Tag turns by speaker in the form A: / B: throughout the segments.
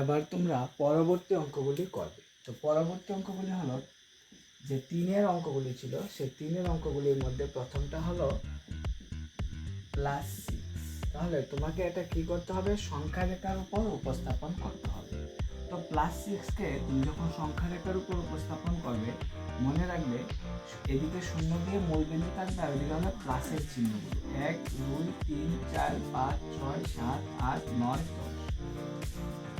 A: এবার তোমরা পরবর্তী অঙ্কগুলি করবে তো পরবর্তী অঙ্কগুলি হলো যে তিনের অঙ্কগুলি ছিল সে তিনের অঙ্কগুলির মধ্যে প্রথমটা হলো প্লাস সিক্স তাহলে তোমাকে এটা কি করতে হবে সংখ্যা রেখার উপর উপস্থাপন করতে হবে তো প্লাস সিক্সকে তুমি যখন সংখ্যা রেখার উপর উপস্থাপন করবে মনে রাখবে এদিকে শূন্য দিয়ে মূল বিন্দু থাকবে আর এদিকে হলো প্লাসের চিহ্ন এক দুই তিন চার পাঁচ ছয় সাত আট নয় দশ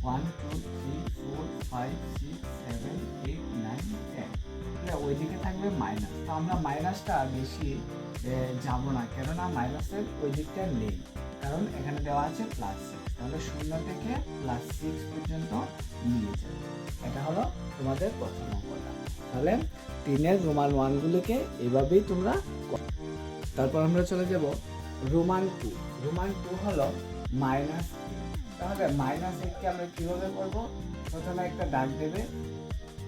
A: one two three four five six seven eight nine ten ওইদিকে থাকবে মাইনাস তো আমরা মাইনাসটা বেশি যাব না কেননা মাইনাসের ওই দিকটা নেই কারণ এখানে দেওয়া আছে প্লাস সিক্স তাহলে শূন্য থেকে প্লাস সিক্স পর্যন্ত নিয়ে যাবে এটা হলো তোমাদের প্রথম অঙ্কটা তাহলে তিনের রোমান ওয়ানগুলোকে এভাবেই তোমরা তারপর আমরা চলে যাব রোমান টু রোমান টু হলো মাইনাস থ্রি তাহলে মাইনাস এইটকে আমরা কীভাবে করব প্রথমে একটা দাগ দেবে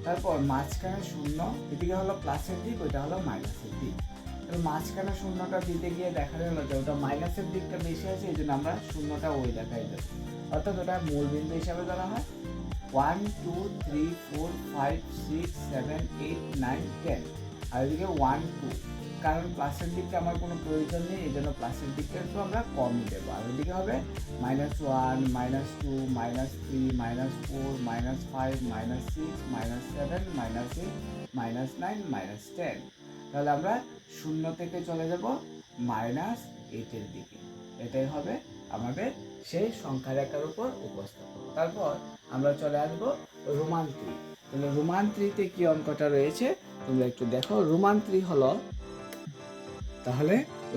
A: তারপর মাঝখানে শূন্য এদিকে হলো প্লাসের দিক ওইটা হলো মাইনাসের দিক তাহলে মাঝখানে শূন্যটা দিতে গিয়ে দেখা গেল যে ওটা মাইনাসের দিকটা বেশি আছে এই জন্য আমরা শূন্যটা ওই দেখাই দেব অর্থাৎ ওটা মূল বিন্দু হিসাবে ধরা হয় one two three four five six seven eight nine ten আর এদিকে ওয়ান টু কারণ প্লাসের দিকটা আমার কোনো প্রয়োজন নেই এই জন্য প্লাসের দিকটা একটু আমরা কমই দেবো আর ওইদিকে হবে minus one minus two minus three minus four minus five minus six minus seven minus eight minus nine minus ten তাহলে আমরা শূন্য থেকে চলে যাব মাইনাস এইটের দিকে এটাই হবে আমাদের সেই সংখ্যা রেখার উপর উপস্থাপন তারপর আমরা চলে আসবো রোমান্ত্রি তাহলে রোমান্ত্রিতে কী অঙ্কটা রয়েছে তোমরা একটু দেখো রোমান্ত্রি হলো তাহলে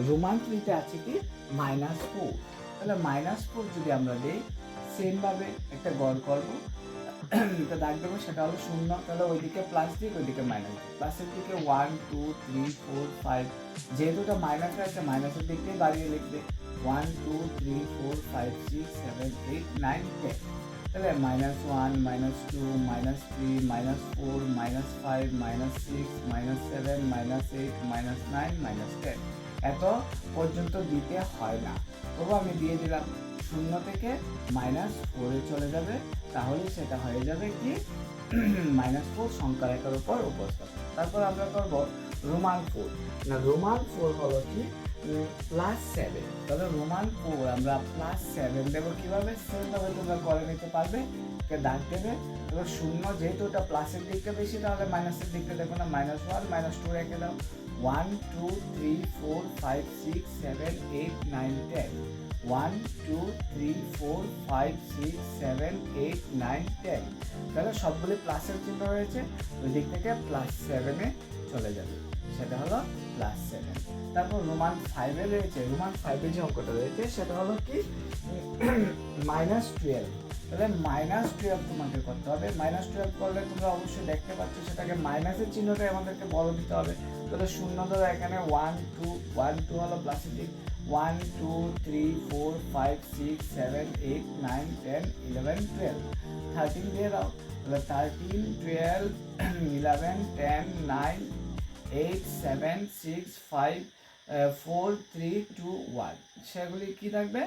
A: রোমান থ্রিতে আছে কি মাইনাস ফোর তাহলে মাইনাস ফোর যদি আমরা দিই সেমভাবে একটা গড় করব তা দাগ দেবো সেটা হলো শূন্য তাহলে ওইদিকে প্লাস দিক ওইদিকে মাইনাস দিক প্লাসের দিকে one two three four five যেহেতু ওটা মাইনাস আছে মাইনাসের দিক দিয়ে বাড়িয়ে লিখবে one two three four five six seven eight nine ten তাহলে minus one minus two minus three minus four minus five minus six minus seven minus eight minus nine minus ten এত পর্যন্ত দিতে হয় না তবু আমি দিয়ে দিলাম শূন্য থেকে মাইনাস ফোরে চলে যাবে তাহলে সেটা হয়ে যাবে কি মাইনাস ফোর সংখ্যা রেখার উপর উপস্থাপন তারপর আমরা করবো রোমান ফোর না রোমান ফোর হলো কি প্লাস সেভেন তবে রোমান ফোর আমরা প্লাস সেভেন দেবো কীভাবে সেমভাবে তোমরা করে নিতে পারবে দাগ দেবে এবার শূন্য যেহেতু ওটা প্লাসের দিকটা বেশি তাহলে মাইনাসের দিকটা দেখো না মাইনাস ওয়ান মাইনাস টু রেখে দাও one two three four five six seven eight nine ten one two three four five six seven eight nine ten তাহলে সবগুলি প্লাসের চিহ্ন রয়েছে ওই দিক থেকে প্লাস সেভেনে চলে যাবে সেটা হলো প্লাস সেভেন তারপর রোমান ফাইভে রয়েছে রোমান ফাইভে যে অঙ্কটা রয়েছে সেটা হলো কি মাইনাস টুয়েলভ তাহলে মাইনাস টুয়েলভ তোমাকে করতে হবে মাইনাস টুয়েলভ করলে তোমরা অবশ্যই দেখতে পাচ্ছ সেটাকে মাইনাসের চিহ্নটাই আমাদেরকে বড় দিতে হবে তাহলে শূন্য ধরো এখানে ওয়ান টু ওয়ান টু হলো প্লাসের দিক one two three four five six seven eight nine ten eleven twelve thirteen দিয়ে দাও তাহলে thirteen twelve eleven ten nine eight seven six five four three two one সেগুলি কি থাকবে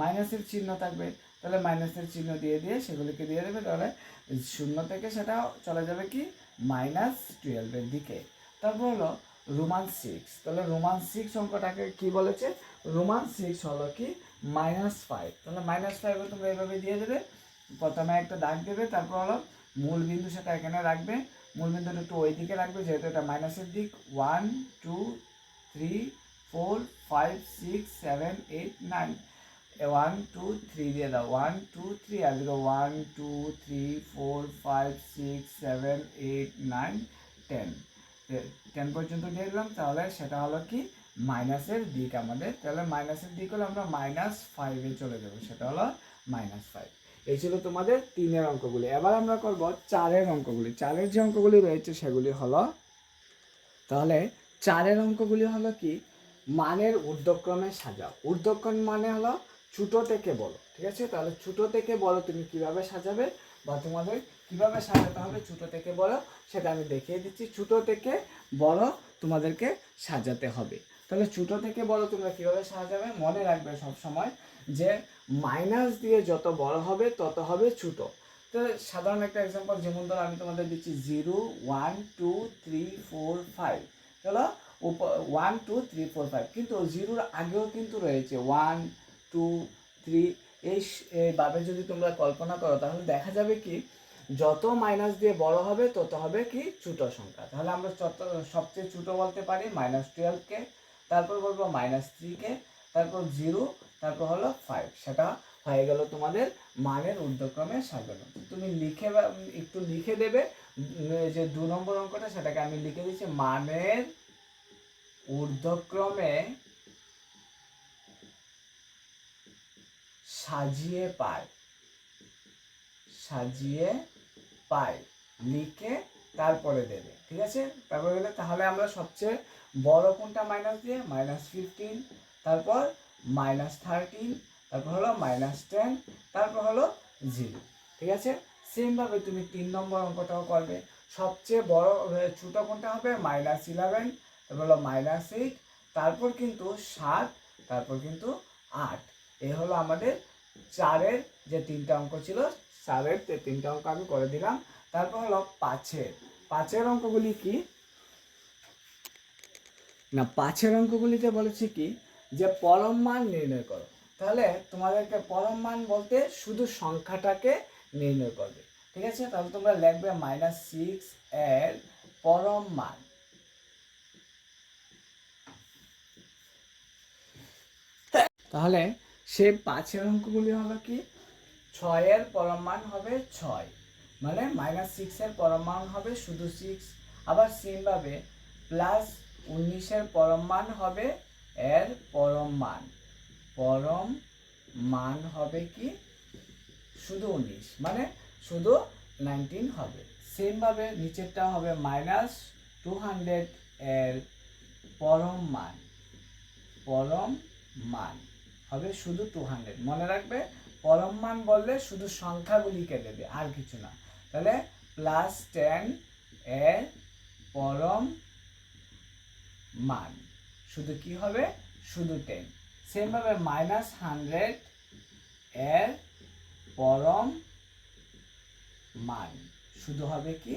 A: মাইনাসের চিহ্ন থাকবে তাহলে মাইনাসের চিহ্ন দিয়ে দিয়ে সেগুলিকে দিয়ে দেবে তাহলে শূন্য থেকে সেটা চলে যাবে কি মাইনাস টুয়েলভের দিকে তারপর হলো রোমান সিক্স তাহলে রোমান সিক্স অঙ্কটাকে কি বলেছে রোমান সিক্স হলো কি মাইনাস ফাইভ তাহলে মাইনাস ফাইভও তোমরা এভাবে দিয়ে দেবে প্রথমে একটা দাগ দেবে তারপর হলো মূল বিন্দু সেটা এখানে রাখবে মূল বিন্দুটা একটু ওই দিকে রাখবে যেহেতু এটা মাইনাসের দিক one two three four five six seven eight nine one two three দিয়ে দাও ওয়ান টু থ্রি আসবে one two three four five six seven eight nine ten ten পর্যন্ত নিয়ে দিলাম তাহলে সেটা হলো কি মাইনাসের দিক আমাদের তাহলে মাইনাসের দিক হলে আমরা মাইনাস ফাইভে চলে যাবো সেটা হলো মাইনাস ফাইভ এই ছিল তোমাদের তিনের অঙ্কগুলি এবার আমরা করব চারের অঙ্কগুলি চারের যে অঙ্কগুলি রয়েছে সেগুলি হলো তাহলে চারের অঙ্কগুলি হলো কি মানের ঊর্ধ্বক্রমে সাজাও ঊর্ধ্বক্রম মানে হলো ছোটো থেকে বলো ঠিক আছে তাহলে ছোটো থেকে বলো তুমি কিভাবে সাজাবে বা তোমাদের কীভাবে সাজাতে হবে ছোটো থেকে বড় সেটা আমি দেখিয়ে দিচ্ছি ছোটো থেকে বড় তোমাদেরকে সাজাতে হবে তাহলে ছোটো থেকে বড় তোমরা কীভাবে সাজাবে মনে রাখবে সব সময় যে মাইনাস দিয়ে যত বড় হবে তত হবে ছোটো তো সাধারণ একটা এক্সাম্পল যেমন ধরো আমি তোমাদের দিচ্ছি zero one two three four five চলো one two three four five কিন্তু জিরোর আগেও কিন্তু রয়েছে ওয়ান টু থ্রি এই এইভাবে যদি তোমরা কল্পনা করো তাহলে দেখা যাবে কি যত মাইনাস দিয়ে বড় হবে তত হবে কি ছোট সংখ্যা তাহলে আমরা সবচেয়ে ছোট বলতে পারি মাইনাস টুয়েলভকে তারপর বলবো মাইনাস থ্রিকে তারপর জিরো তারপর হলো ফাইভ সেটা হয়ে গেল তোমাদের মানের ঊর্ধ্বক্রমে সাজানো তুমি লিখে একটু লিখে দেবে যে দু নম্বর অঙ্কটা সেটাকে আমি লিখে দিচ্ছি মানের ঊর্ধ্বক্রমে সাজিয়ে পায় সাজিয়ে পায় লিখে তারপরে দেবে ঠিক আছে তারপরে গেলে তাহলে আমরা সবচেয়ে বড় কোনটা মাইনাস দিয়ে মাইনাস ফিফটিন তারপর মাইনাস থার্টিন তারপর হলো মাইনাস টেন তারপর হলো জিরো ঠিক আছে সেমভাবে তুমি তিন নম্বর অঙ্কটাও করবে সবচেয়ে বড় ছোটো কোনটা হবে মাইনাস ইলেভেন তারপর হলো মাইনাস এইট তারপর কিন্তু সাত তারপর কিন্তু আট এ হলো আমাদের চারের যে তিনটা অঙ্ক ছিল চারের তিনটা অঙ্ক আমি করে দিলাম তারপর হলো পাঁচের পাঁচের অঙ্কগুলি কি না পাঁচের অঙ্কগুলিতে বলেছি কি যে পরম মান নির্ণয় করো তাহলে তোমাদেরকে পরম মান বলতে শুধু সংখ্যাটাকে নির্ণয় করবে ঠিক আছে তাহলে তোমরা লিখবে মাইনাস সিক্স এর পরম মান তাহলে সে পাঁচের অঙ্কগুলি হবে কি ছয়ের পরমান হবে ছয় মানে মাইনাস সিক্সের পরমান হবে শুধু সিক্স আবার সেমভাবে প্লাস উনিশের পরম মান হবে এর পরম মান পরম মান হবে কি শুধু উনিশ মানে শুধু নাইনটিন হবে সেমভাবে নিচেরটা হবে মাইনাস টু হান্ড্রেড এর পরম মান পরম মান হবে শুধু টু হান্ড্রেড মনে রাখবে পরম মান বললে শুধু সংখ্যাগুলিকে দেবে আর কিছু না তাহলে প্লাস টেন এর পরম মান শুধু কি হবে শুধু টেন সেমভাবে মাইনাস হান্ড্রেড এর পরম মান শুধু হবে কি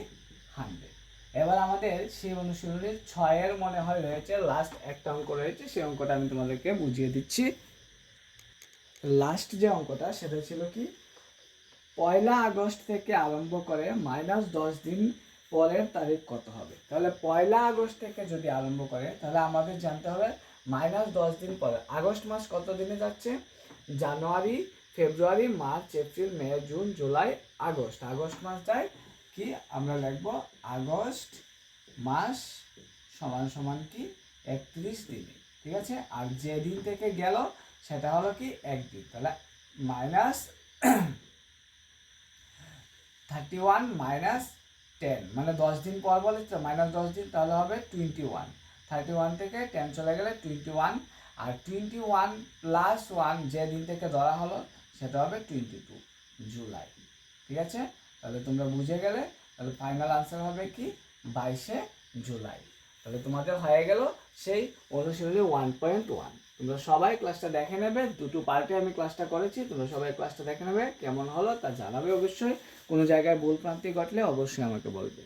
A: হান্ড্রেড এবার আমাদের সেই অনুশীলনীর ছয়ের মনে হয় রয়েছে লাস্ট একটা অঙ্ক রয়েছে সেই অঙ্কটা আমি তোমাদেরকে বুঝিয়ে দিচ্ছি লাস্ট যে অঙ্কটা সেটা ছিল কি পয়লা আগস্ট থেকে আরম্ভ করে মাইনাস দশ দিন পরের তারিখ কত হবে তাহলে পয়লা আগস্ট থেকে যদি আরম্ভ করে তাহলে আমাদের জানতে হবে মাইনাস দশ দিন পরে আগস্ট মাস কত দিনে যাচ্ছে January February March April May June জুলাই আগস্ট আগস্ট মাস যায় কি আমরা লিখব আগস্ট মাস সমান সমান কি একত্রিশ দিনে ঠিক আছে আর যেদিন থেকে গেল সেটা হলো কি এক দিক তাহলে minus thirty one minus ten মানে দশ দিন পর বলে তো মাইনাস দশ দিন তাহলে হবে টোয়েন্টি ওয়ান থার্টি ওয়ান থেকে টেন চলে গেলে টোয়েন্টি ওয়ান আর টোয়েন্টি ওয়ান প্লাস ওয়ান যে দিন থেকে ধরা হলো সেটা হবে টোয়েন্টি টু জুলাই ঠিক আছে তাহলে তোমরা বুঝে গেলে তাহলে ফাইনাল আনসার হবে কি বাইশে জুলাই তাহলে তোমাদের হয়ে গেল সেই অনুশীলনী ওয়ান পয়েন্ট ওয়ান তোমরা সবাই ক্লাসটা দেখে নেবে দুটো পার্টে আমি ক্লাসটা করেছি তোমরা সবাই ক্লাসটা দেখে নেবে কেমন হলো তা জানাবে অবশ্যই কোনো জায়গায় ভুল প্রান্তি ঘটলে অবশ্যই আমাকে বলবে